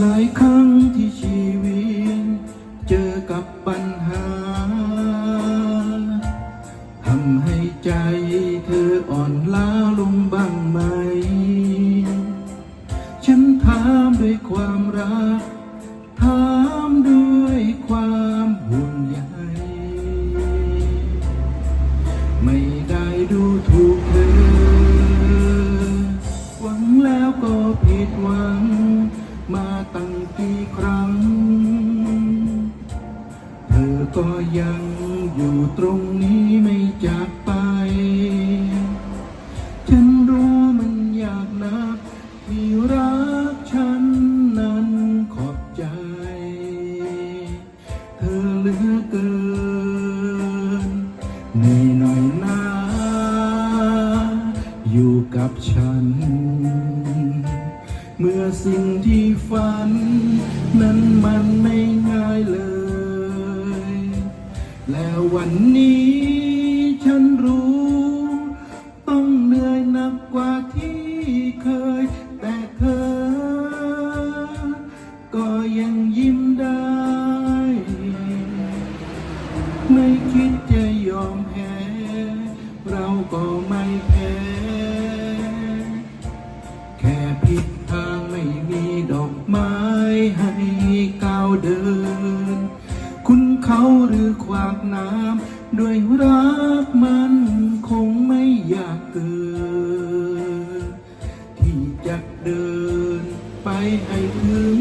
หลายครั้งที่ชีวิต เจอกับปัญ ก็ยังอยู่ตรงนี้ไม่จากไป ฉันรู้มันยากนักที่รักฉันนั้นขอบใจ เธอเหลือเกินเหนื่อยหน่อยนะอยู่กับฉัน เมื่อสิ่งที่ฝัน นั้นมันไม่ง่ายเลย แล้ววันนี้ฉันรู้ ต้องเหนื่อยหนักกว่าที่เคย แต่เธอ ก็ยังยิ้มได้ ไม่คิดจะยอมแพ้เราก็ไม่แพ้ แค่ผิด เขาหรือขวากน้ำด้วยรักมันคงไม่อยากเกินที่จะเดินไปให้ถึง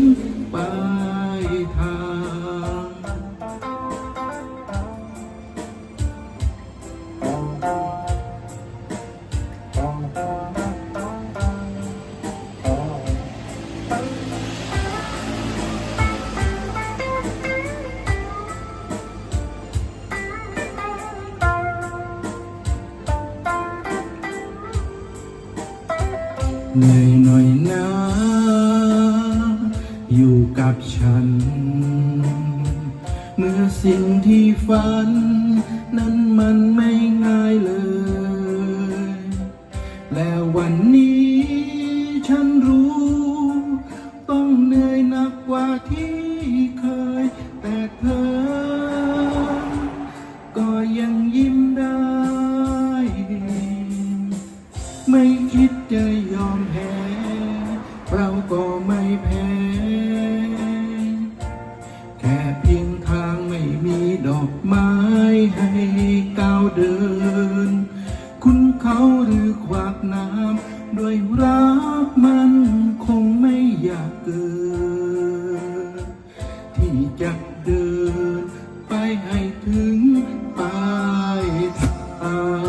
เหนื่อยหน่อยนะอยู่กับฉัน เมื่อสิ่งที่ฝันนั้น ดอกไม้ให้ก้าวเดิน คุณเขาหรือขวากน้ำด้วยรักมันคงไม่อยากเกินที่จะเดินไปให้ถึงปลายทาง